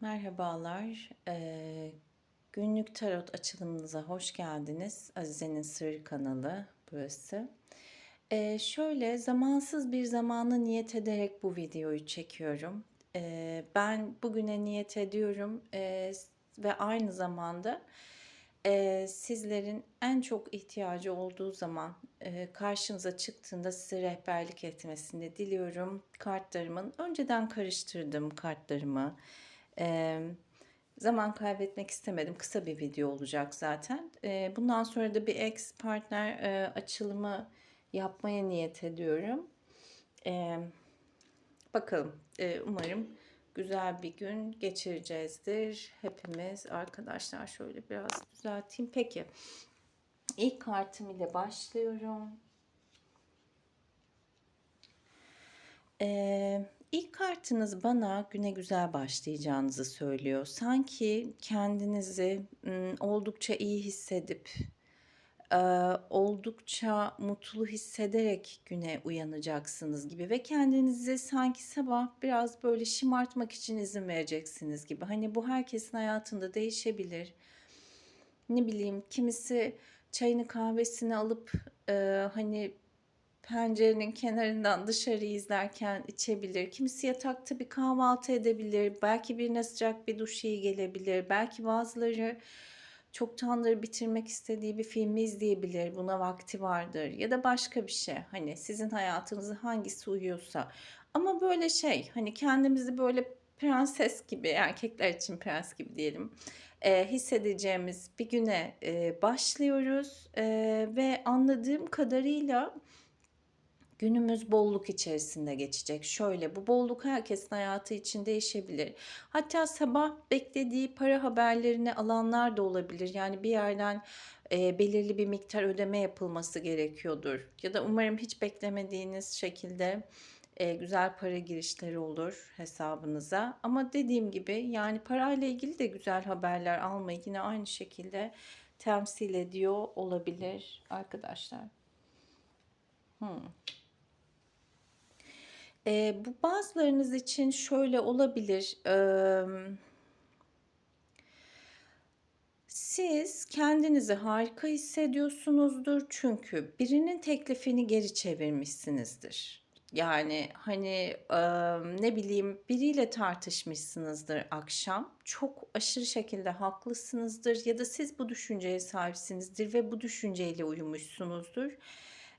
Merhabalar. Eee, günlük tarot açılımınıza hoş geldiniz. Azize'nin Sır kanalı burası. Eee, şöyle zamansız bir zamanı niyet ederek bu videoyu çekiyorum. Eee, ben bugüne niyet ediyorum eee, ve aynı zamanda eee, sizlerin en çok ihtiyacı olduğu zaman eee, karşınıza çıktığında size rehberlik etmesini diliyorum. Kartlarımın önceden karıştırdım kartlarımı. Eee, zaman kaybetmek istemedim. Kısa bir video olacak zaten. Eee, bundan sonra da bir ex partner eee, açılımı yapmaya niyet ediyorum. Eee, bakalım. Eee, umarım güzel bir gün geçireceğizdir. Hepimiz arkadaşlar şöyle biraz düzelteyim. Peki. İlk kartım ile başlıyorum. Eee, ilk kartınız bana güne güzel başlayacağınızı söylüyor. Sanki kendinizi oldukça iyi hissedip oldukça mutlu hissederek güne uyanacaksınız gibi ve kendinizi sanki sabah biraz böyle şımartmak için izin vereceksiniz gibi. Hani bu herkesin hayatında değişebilir. Ne bileyim kimisi çayını kahvesini alıp hani pencerenin kenarından dışarıyı izlerken içebilir. Kimisi yatakta bir kahvaltı edebilir. Belki birine sıcak bir duş iyi gelebilir. Belki bazıları çoktandır bitirmek istediği bir filmi izleyebilir. Buna vakti vardır. Ya da başka bir şey. Hani sizin hayatınıza hangisi uyuyorsa. Ama böyle şey hani kendimizi böyle prenses gibi erkekler için prens gibi diyelim e, hissedeceğimiz bir güne e, başlıyoruz E, ve anladığım kadarıyla günümüz bolluk içerisinde geçecek. Şöyle bu bolluk herkesin hayatı için değişebilir. Hatta sabah beklediği para haberlerini alanlar da olabilir. Yani bir yerden e, belirli bir miktar ödeme yapılması gerekiyordur. Ya da umarım hiç beklemediğiniz şekilde e, güzel para girişleri olur hesabınıza. Ama dediğim gibi yani parayla ilgili de güzel haberler almayı yine aynı şekilde temsil ediyor olabilir arkadaşlar. Hmm. Eee, bu bazılarınız için şöyle olabilir. Emm siz kendinizi harika hissediyorsunuzdur çünkü birinin teklifini geri çevirmişsinizdir. Yani, hani, emm, ne bileyim, biriyle tartışmışsınızdır akşam, çok aşırı şekilde haklısınızdır ya da siz bu düşünceye sahipsinizdir ve bu düşünceyle uyumuşsunuzdur.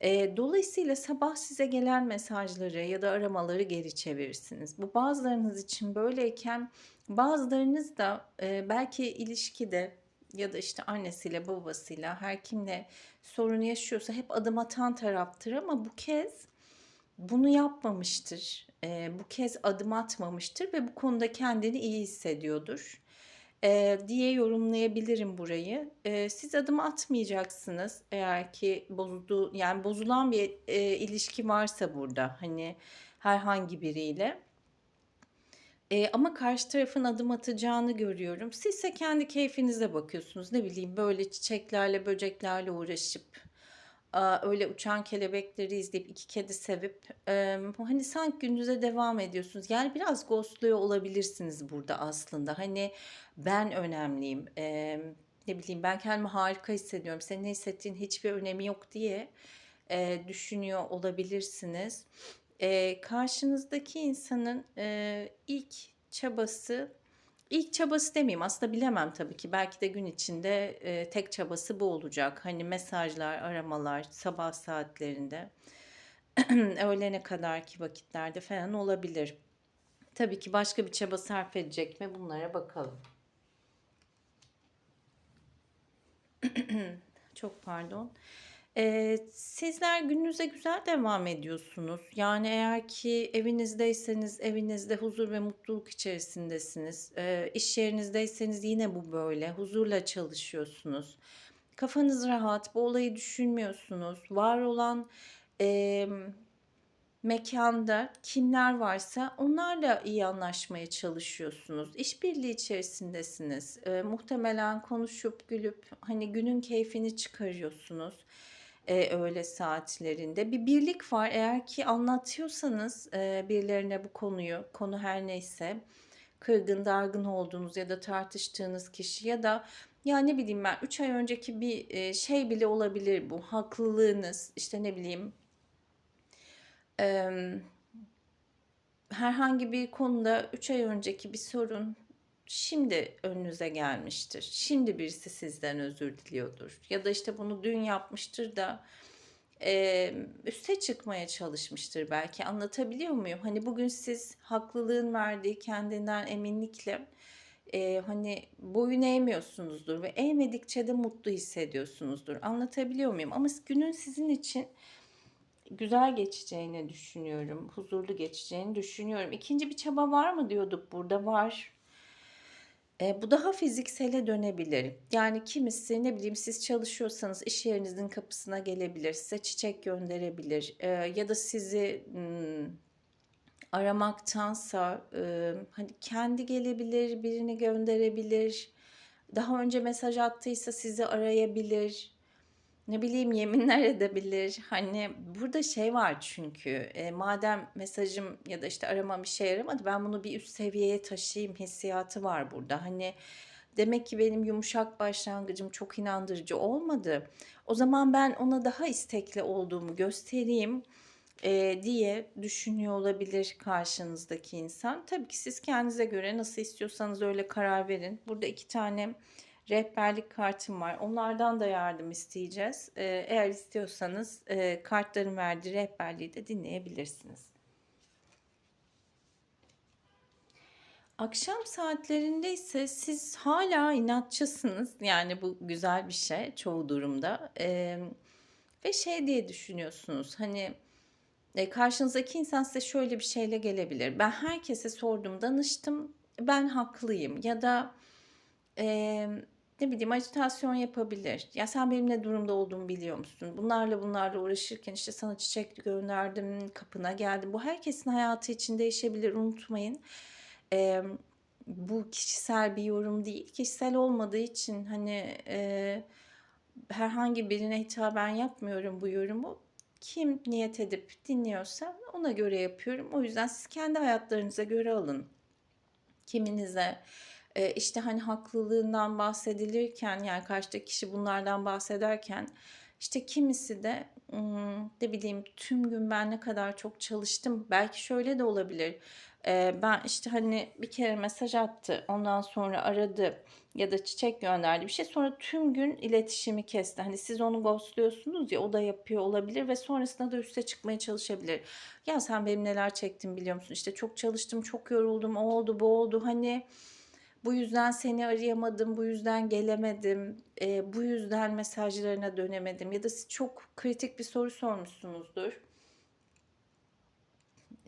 Eee, dolayısıyla sabah size gelen mesajları ya da aramaları geri çevirirsiniz. Bu bazılarınız için böyleyken bazılarınız da, eee, belki ilişkide ya da, işte, annesiyle babasıyla her kimle sorun yaşıyorsa hep adım atan taraftır ama bu kez bunu yapmamıştır. Eee, bu kez adım atmamıştır ve bu konuda kendini iyi hissediyordur, eee, diye yorumlayabilirim burayı. Eee, siz adım atmayacaksınız eğer ki bozulduğu yani bozulan bir, eee, ilişki varsa burada, hani, herhangi biriyle. Eee, ama karşı tarafın adım atacağını görüyorum. Sizse kendi keyfinize bakıyorsunuz. Ne bileyim, böyle çiçeklerle, böceklerle uğraşıp, öyle uçan kelebekleri izleyip, 2 kedi sevip, hani, sanki gününüze devam ediyorsunuz. Yani biraz ghost'luyor olabilirsiniz burada aslında. Hani, ben önemliyim, ne bileyim, ben kendimi harika hissediyorum, senin ne hissettiğinin hiçbir önemi yok diye, düşünüyor olabilirsiniz. Karşınızdaki insanın, ilk çabası, ilk çabası demeyeyim aslında bilemem tabii ki. Belki de gün içinde, eee, tek çabası bu olacak. Hani, mesajlar, aramalar, sabah saatlerinde, öğlene kadarki vakitlerde falan olabilir. Tabii ki başka bir çaba sarf edecek mi bunlara bakalım. Çok pardon. Eee, sizler gününüze güzel devam ediyorsunuz. Yani eğer ki evinizdeyseniz evinizde huzur ve mutluluk içerisindesiniz. Eee, iş yerinizdeyseniz yine bu böyle. Huzurla çalışıyorsunuz. Kafanız rahat, bu olayı düşünmüyorsunuz. Var olan, emm, mekânda kimler varsa onlarla iyi anlaşmaya çalışıyorsunuz. İşbirliği içerisindesiniz. Eee, muhtemelen konuşup gülüp, hani, günün keyfini çıkarıyorsunuz, eee, öğle saatlerinde. Bir birlik var. Eğer ki anlatıyorsanız, eee, birilerine bu konuyu, konu her neyse, kırgın, dargın olduğunuz ya da tartıştığınız kişi ya da ya ne bileyim ben 3 ay önceki bir e, şey bile olabilir bu. Haklılığınız işte ne bileyim em, herhangi bir konuda 3 ay önceki bir sorun şimdi önünüze gelmiştir. Şimdi birisi sizden özür diliyordur. Ya da işte bunu dün yapmıştır da e, üste çıkmaya çalışmıştır belki. Anlatabiliyor muyum? Hani bugün siz haklılığın verdiği kendinden eminlikle e, hani boyun eğmiyorsunuzdur ve eğmedikçe de mutlu hissediyorsunuzdur. Anlatabiliyor muyum? Ama günün sizin için güzel geçeceğini düşünüyorum. Huzurlu geçeceğini düşünüyorum. İkinci bir çaba var mı diyorduk burada var. E, bu daha fiziksele dönebilir. Yani kimisi ne bileyim siz çalışıyorsanız iş yerinizin kapısına gelebilir, size çiçek gönderebilir e, ya da sizi hmm, aramaktansa e, hani kendi gelebilir, birini gönderebilir. Daha önce mesaj attıysa sizi arayabilir. Ne bileyim yeminler edebilir. Hani burada şey var çünkü e, madem mesajım ya da işte aramam bir şey yaramadı ben bunu bir üst seviyeye taşıyayım hissiyatı var burada. Hani demek ki benim yumuşak başlangıcım çok inandırıcı olmadı. O zaman ben ona daha istekli olduğumu göstereyim e, diye düşünüyor olabilir karşınızdaki insan. Tabii ki siz kendinize göre nasıl istiyorsanız öyle karar verin. Burada iki tane rehberlik kartım var. Onlardan da yardım isteyeceğiz. E, eğer istiyorsanız e, kartların verdiği rehberliği de dinleyebilirsiniz. Akşam saatlerinde ise siz hala inatçısınız. Yani bu güzel bir şey çoğu durumda. E, ve şey diye düşünüyorsunuz. Hani e, karşınızdaki insan size şöyle bir şeyle gelebilir. Ben herkese sordum, danıştım. Ben haklıyım ya da e, ne bileyim ajitasyon yapabilir. Ya sen benim ne durumda olduğumu biliyor musun? Bunlarla bunlarla uğraşırken işte sana çiçek gönderdim, kapına geldim. Bu herkesin hayatı için değişebilir unutmayın. E, bu kişisel bir yorum değil. Kişisel olmadığı için hani e, herhangi birine hitaben yapmıyorum bu yorumu kim niyet edip dinliyorsa ona göre yapıyorum. O yüzden siz kendi hayatlarınıza göre alın. Kiminize e, işte hani haklılığından bahsedilirken yani karşıdaki kişi bunlardan bahsederken işte kimisi de ne bileyim tüm gün ben ne kadar çok çalıştım. Belki şöyle de olabilir. Ben işte hani bir kere mesaj attı. Ondan sonra aradı ya da çiçek gönderdi bir şey. Sonra tüm gün iletişimi kesti. Hani siz onu ghostluyorsunuz ya o da yapıyor olabilir ve sonrasında da üste çıkmaya çalışabilir. Ya sen benim neler çektim biliyor musun? İşte çok çalıştım, çok yoruldum, o oldu, bu oldu. Hani bu yüzden seni arayamadım, bu yüzden gelemedim, e, bu yüzden mesajlarına dönemedim ya da siz çok kritik bir soru sormuşsunuzdur.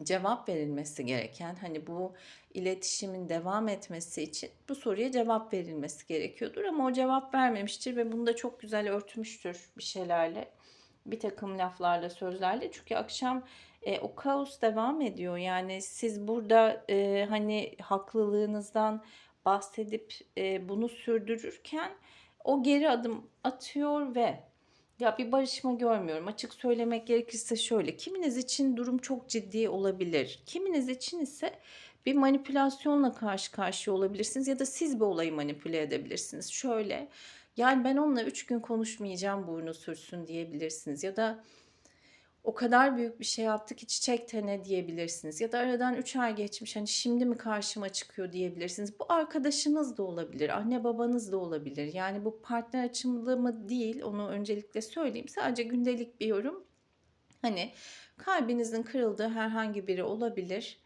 Cevap verilmesi gereken hani bu iletişimin devam etmesi için bu soruya cevap verilmesi gerekiyordur ama o cevap vermemiştir ve bunu da çok güzel örtmüştür bir şeylerle bir takım laflarla sözlerle çünkü akşam e, o kaos devam ediyor yani siz burada e, hani haklılığınızdan bahsedip e, bunu sürdürürken o geri adım atıyor ve ya bir barışma görmüyorum. Açık söylemek gerekirse şöyle. Kiminiz için durum çok ciddi olabilir. Kiminiz için ise bir manipülasyonla karşı karşıya olabilirsiniz ya da siz bir olayı manipüle edebilirsiniz. Şöyle yani ben onunla üç gün konuşmayacağım burnu sürsün diyebilirsiniz ya da o kadar büyük bir şey yaptı ki çiçek tene diyebilirsiniz. Ya da aradan 3 ay geçmiş hani şimdi mi karşıma çıkıyor diyebilirsiniz. Bu arkadaşınız da olabilir, anne babanız da olabilir. Yani bu partner açımlı mı değil onu öncelikle söyleyeyim. Sadece gündelik bir yorum. Hani kalbinizin kırıldığı herhangi biri olabilir.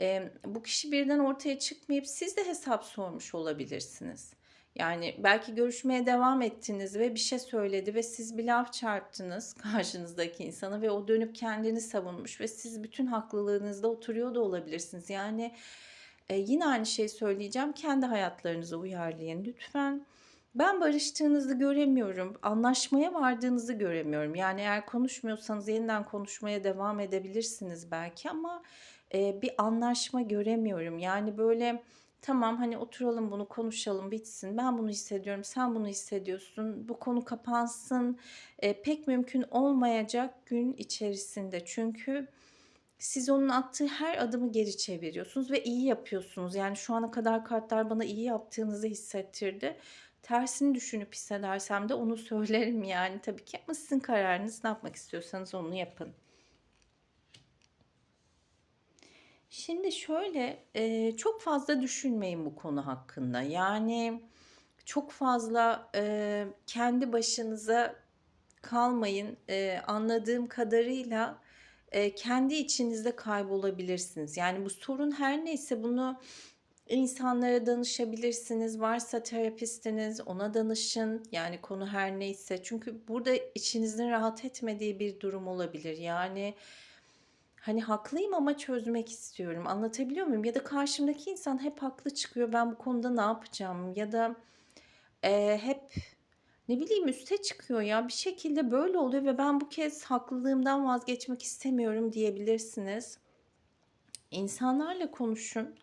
Ee, bu kişi birden ortaya çıkmayıp siz de hesap sormuş olabilirsiniz. Yani belki görüşmeye devam ettiniz ve bir şey söyledi ve siz bir laf çarptınız karşınızdaki insana ve o dönüp kendini savunmuş ve siz bütün haklılığınızda oturuyor da olabilirsiniz. Yani e, yine aynı şeyi söyleyeceğim. Kendi hayatlarınıza uyarlayın lütfen. Ben barıştığınızı göremiyorum. Anlaşmaya vardığınızı göremiyorum. Yani eğer konuşmuyorsanız yeniden konuşmaya devam edebilirsiniz belki ama e, bir anlaşma göremiyorum. Yani böyle Tamam hani oturalım bunu konuşalım bitsin. Ben bunu hissediyorum, sen bunu hissediyorsun. Bu konu kapansın. E, pek mümkün olmayacak gün içerisinde. Çünkü Siz onun attığı her adımı geri çeviriyorsunuz ve iyi yapıyorsunuz. Yani şu ana kadar kartlar bana iyi yaptığınızı hissettirdi. Tersini düşünüp hissedersem de onu söylerim yani tabii ki ama sizin kararınız. Ne yapmak istiyorsanız onu yapın. Şimdi şöyle, çok fazla düşünmeyin bu konu hakkında. Yani çok fazla, kendi başınıza kalmayın. Anladığım kadarıyla, kendi içinizde kaybolabilirsiniz. Yani bu sorun her neyse bunu insanlara danışabilirsiniz. Varsa terapistiniz, ona danışın. Yani konu her neyse. Çünkü burada içinizin rahat etmediği bir durum olabilir. Yani Hani haklıyım ama çözmek istiyorum. Anlatabiliyor muyum? Ya da karşımdaki insan hep haklı çıkıyor. Ben bu konuda ne yapacağım? Ya da eee, hep ne bileyim üste çıkıyor ya. Bir şekilde böyle oluyor ve ben bu kez haklılığımdan vazgeçmek istemiyorum diyebilirsiniz. İnsanlarla konuşun.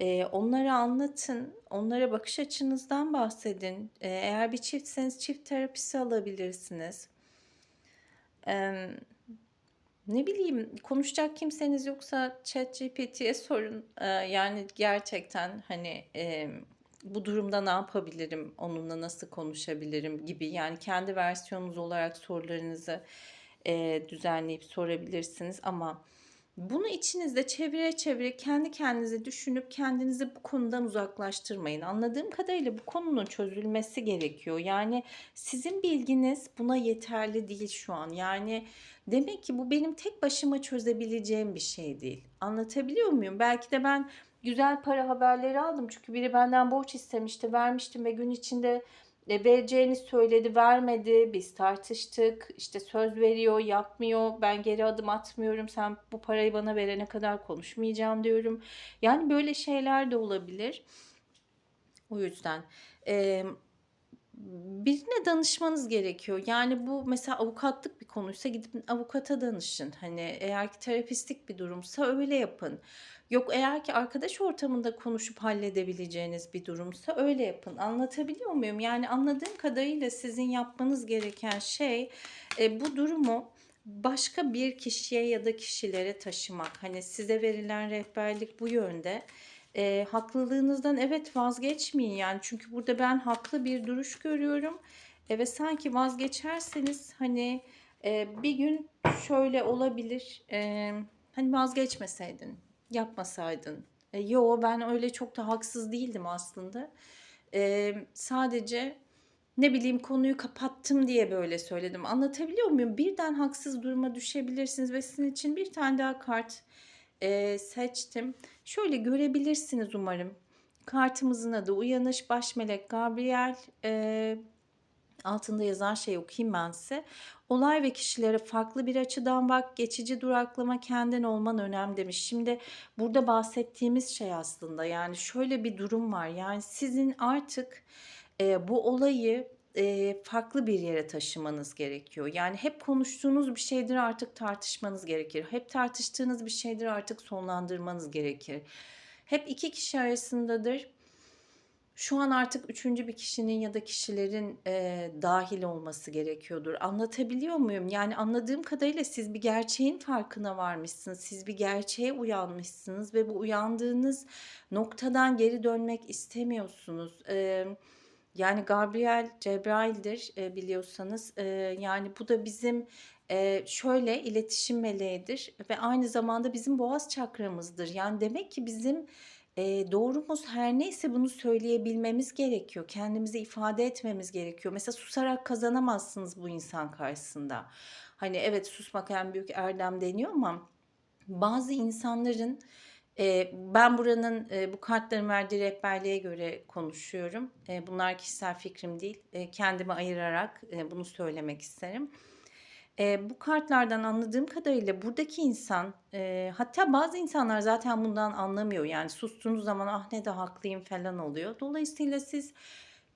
Eee, onlara anlatın. Onlara bakış açınızdan bahsedin. Eee, eğer bir çiftseniz çift terapisi alabilirsiniz. Emm ne bileyim, konuşacak kimseniz yoksa ChatGPT'ye sorun. Eee, yani gerçekten, hani, bu durumda ne yapabilirim, onunla nasıl konuşabilirim gibi, yani kendi versiyonunuz olarak sorularınızı, düzenleyip sorabilirsiniz ama bunu içinizde çevire çevire kendi kendinize düşünüp kendinizi bu konudan uzaklaştırmayın. Anladığım kadarıyla bu konunun çözülmesi gerekiyor. Yani sizin bilginiz buna yeterli değil şu an. Yani demek ki bu benim tek başıma çözebileceğim bir şey değil. Anlatabiliyor muyum? Belki de ben güzel para haberleri aldım. Çünkü biri benden borç istemişti, vermiştim ve gün içinde e, vereceğini söyledi, vermedi. Biz tartıştık. İşte söz veriyor, yapmıyor. Ben geri adım atmıyorum. Sen bu parayı bana verene kadar konuşmayacağım diyorum. Yani böyle şeyler de olabilir. O yüzden e, birine danışmanız gerekiyor. Yani bu mesela avukatlık bir konuysa gidip avukata danışın. Hani eğer ki terapistlik bir durumsa öyle yapın. Yok eğer ki arkadaş ortamında konuşup halledebileceğiniz bir durumsa öyle yapın. Anlatabiliyor muyum? Yani anladığım kadarıyla sizin yapmanız gereken şey e, bu durumu başka bir kişiye ya da kişilere taşımak. Hani size verilen rehberlik bu yönde. E, haklılığınızdan evet vazgeçmeyin yani çünkü burada ben haklı bir duruş görüyorum. E, ve sanki vazgeçerseniz hani e, bir gün şöyle olabilir. E, hani vazgeçmeseydin yapmasaydın. E, yo ben öyle çok da haksız değildim aslında. E, sadece ne bileyim konuyu kapattım diye böyle söyledim. Anlatabiliyor muyum? Birden haksız duruma düşebilirsiniz ve sizin için bir tane daha kart e, seçtim. Şöyle görebilirsiniz umarım. Kartımızın adı Uyanış Baş Melek Gabriel. E, altında yazan şey okuyayım ben size. Olay ve kişilere farklı bir açıdan bak, geçici duraklama kendin olman önemli demiş. Şimdi burada bahsettiğimiz şey aslında yani şöyle bir durum var. Yani sizin artık e, bu olayı e, farklı bir yere taşımanız gerekiyor. Yani hep konuştuğunuz bir şeydir artık tartışmanız gerekir. Hep tartıştığınız bir şeydir artık sonlandırmanız gerekir. Hep iki kişi arasındadır şu an artık üçüncü bir kişinin ya da kişilerin, eee, dâhil olması gerekiyordur. Anlatabiliyor muyum? Yani anladığım kadarıyla siz bir gerçeğin farkına varmışsınız. Siz bir gerçeğe uyanmışsınız ve bu uyandığınız noktadan geri dönmek istemiyorsunuz. Emm, yani Gabriel Cebrail'dir, eee, biliyorsanız. Eee, yani bu da bizim, eee, şöyle iletişim meleğidir ve aynı zamanda bizim boğaz çakramızdır. Yani demek ki bizim Eee, doğrumuz her neyse bunu söyleyebilmemiz gerekiyor. Kendimizi ifade etmemiz gerekiyor. Mesela susarak kazanamazsınız bu insan karşısında. Hani evet susmak en büyük erdem deniyor ama bazı insanların eee, ben buranın eee, bu kartların verdiği rehberliğe göre konuşuyorum. Eee, bunlar kişisel fikrim değil. Eee, kendimi ayırarak eee, bunu söylemek isterim. Eee, bu kartlardan anladığım kadarıyla buradaki insan, eee, hatta bazı insanlar zaten bundan anlamıyor. Yani sustuğunuz zaman ah ne de haklıyım falan oluyor. Dolayısıyla siz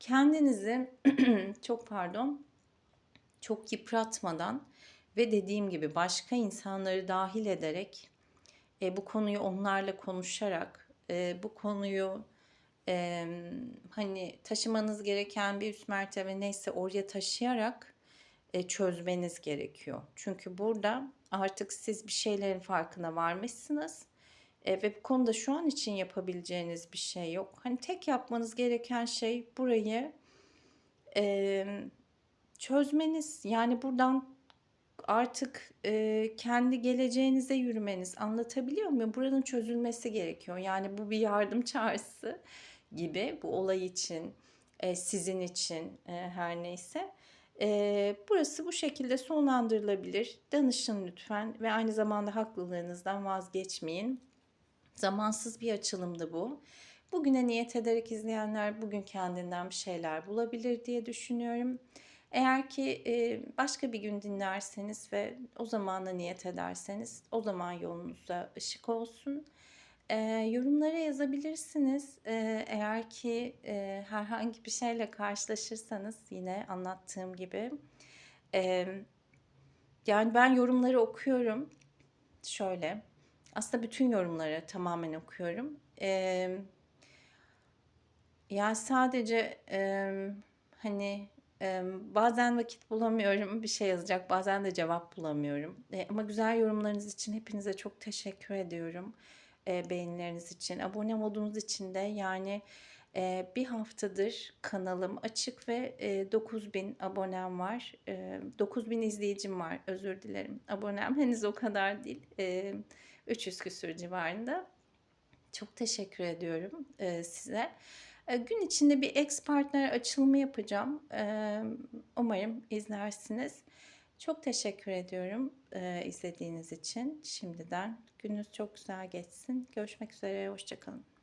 kendinizi çok pardon çok yıpratmadan ve dediğim gibi başka insanları dahil ederek e, bu konuyu onlarla konuşarak e, bu konuyu em, hani taşımanız gereken bir üst mertebe neyse oraya taşıyarak eee, çözmeniz gerekiyor. Çünkü burada artık siz bir şeylerin farkına varmışsınız, eee, ve bu konuda şu an için yapabileceğiniz bir şey yok. Hani, tek yapmanız gereken şey burayı, emm, çözmeniz. Yani, buradan artık, eee, kendi geleceğinize yürümeniz. Anlatabiliyor muyum? Buranın çözülmesi gerekiyor. Yani, bu bir yardım çağrısı gibi bu olay için, eee, sizin için, eee, her neyse. Eee, burası bu şekilde sonlandırılabilir. Danışın lütfen ve aynı zamanda haklılığınızdan vazgeçmeyin. Zamansız bir açılımdı bu. Bugüne niyet ederek izleyenler bugün kendinden bir şeyler bulabilir diye düşünüyorum. Eğer ki, başka bir gün dinlerseniz ve o zamana niyet ederseniz o zaman yolunuza ışık olsun. Yorumlara yazabilirsiniz. Eğer ki, herhangi bir şeyle karşılaşırsanız yine anlattığım gibi. Yani, ben yorumları okuyorum. Şöyle, aslında bütün yorumları tamamen okuyorum. Emm yani, sadece, hani, bazen vakit bulamıyorum bir şey yazacak, bazen de cevap bulamıyorum. Eee, ama güzel yorumlarınız için hepinize çok teşekkür ediyorum, eee, beğenileriniz için. Abone olduğunuz için de, yani, eee, 1 haftadır kanalım açık ve, eee, 9.000 abonem var. Eee, 9.000 izleyicim var, özür dilerim. Abonem henüz o kadar değil. Emm, 300 küsur civarında. Çok teşekkür ediyorum, eee, size. Eee, gün içinde bir ex partner açılımı yapacağım. Emm, umarım izlersiniz. Çok teşekkür ediyorum, eee, izlediğiniz için şimdiden. Gününüz çok güzel geçsin. Görüşmek üzere, hoşça kalın.